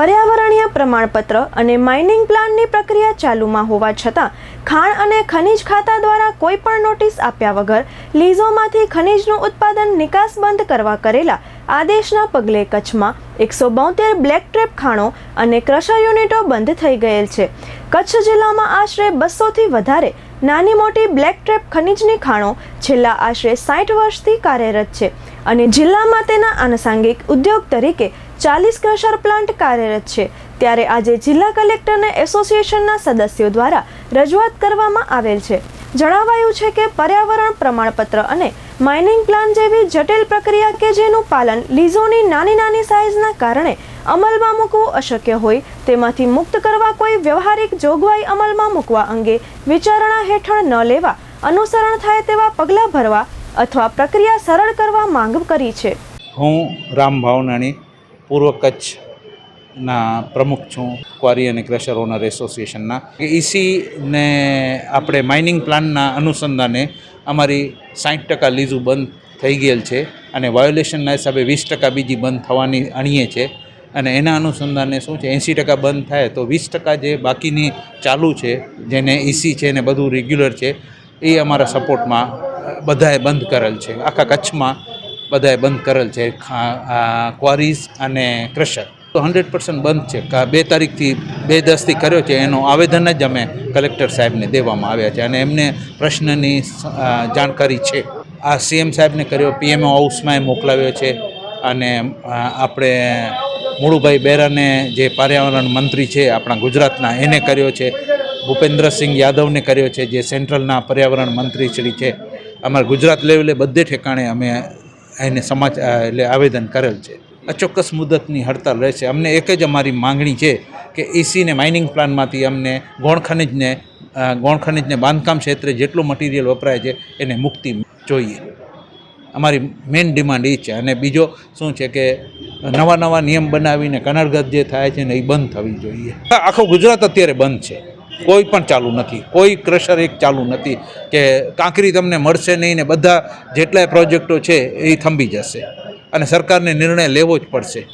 પર્યાવરણીય પ્રમાણપત્ર અને માઇનિંગ પ્લાનની પ્રક્રિયા ચાલુમાં હોવા છતાં, ખાણ અને ખનિજ ખાતા દ્વારા કોઈ પણ નોટિસ આપ્યા વગર, લીઝોમાંથી ખનિજનું ઉત્પાદન નિકાસ બંધ કરવા કરેલા આદેશના પગલે કચ્છમાં એકસો બોતેર બ્લેક ટ્રેપ ખાણો અને ક્રશર યુનિટો બંધ થઈ ગયેલ છે. કચ્છ જિલ્લામાં આશરે બસોથી વધારે નાની મોટી બ્લેક ટ્રેપ ખનિજની ખાણો છેલ્લા આશરે સાઠ વર્ષથી કાર્યરત છે. અને જિલ્લામાં તેના આનુષાંગિક ઉદ્યોગ તરીકે ચાલીસ ક્રશર પ્લાન્ટ કાર્યરત છે. ત્યારે આજે જિલ્લા કલેક્ટરને એસોસિએશનના સદસ્યો દ્વારા રજૂઆત કરવામાં આવેલ છે. જણાવાયું છે કે પર્યાવરણ પ્રમાણપત્ર અને માઇનિંગ પ્લાન જેવી જટિલ પ્રક્રિયા કે જેનું પાલન લીઝોની નાની નાની સાઇઝના કારણે અમલમાં મૂકવું અશક્ય હોય, તેમાંથી મુક્ત કરવા કોઈ વ્યવહારિક જોગવાઈ અમલમાં મૂકવા અંગે વિચારણા હેઠળ ન લેવા, અનુસરણ થાય તેવા પગલાં ભરવા અથવા પ્રક્રિયા સરળ કરવા માંગ કરી છે. હું રામ ભાવનાણી, પૂર્વ કચ્છના પ્રમુખ છું, ક્વારી અને ક્રશર ઓનર એસોસિએશનના ઈસીને આપણે માઇનિંગ પ્લાનના અનુસંધાને અમારી સાઠ ટકા લીઝું બંધ થઈ ગયેલ છે અને વાયોલેશનના હિસાબે વીસ ટકા બીજી બંધ થવાની અણીએ છે. અને એના અનુસંધાને શું છે એંસી ટકા બંધ થાય તો વીસ ટકા જે બાકીની ચાલુ છે, જેને ઈસી છે ને બધું રેગ્યુલર છે, એ અમારા સપોર્ટમાં બધાએ બંધ કરેલ છે. આખા કચ્છમાં બધાએ બંધ કરેલ છે. ક્વારીઝ અને ક્રશર. તો હંડ્રેડ પર્સન્ટ બંધ છે. બે તારીખથી, બે દસથી કર્યો છે. એનું આવેદન જ અમે કલેક્ટર સાહેબને દેવામાં આવ્યા છે. અને એમને પ્રશ્નની જાણકારી છે. આ સીએમ સાહેબને કર્યો. પીએમઓ હાઉસમાં એ મોકલાવ્યો છે. અને આપણે મુળુભાઈ બેરાને જે પર્યાવરણ મંત્રી છે, આપણા ગુજરાતના, એને કર્યો છે. ભૂપેન્દ્રસિંહ યાદવને કર્યો છે, જે સેન્ટ્રલના પર્યાવરણ મંત્રી શ્રી છે. અમારા ગુજરાત લેવલે બધે ઠેકાણે અમે એને સમાજ એટલે આવેદન કરેલ છે. અચોક્કસ મુદતની હડતાલ રહેશે. અમને એક જ અમારી માંગણી છે કે એસીને માઇનિંગ પ્લાનમાંથી અમને ગૌણ ખનિજને ગૌણ ખનિજને બાંધકામ ક્ષેત્રે જેટલું મટીરિયલ વપરાય છે એને મુક્તિ જોઈએ. અમારી મેઇન ડિમાન્ડ એ છે. અને બીજો શું છે કે નવા નવા નિયમ બનાવીને કનરગત જે થાય છે ને એ બંધ થવી જોઈએ. આખું ગુજરાત અત્યારે બંધ છે. કોઈ પણ ચાલુ નથી. કોઈ ક્રશર એક ચાલુ નથી કે કાંકરી તમને મળશે નહીં ને બધા જેટલાય પ્રોજેક્ટો છે એ થંભી જશે. અને સરકારને નિર્ણય લેવો જ પડશે.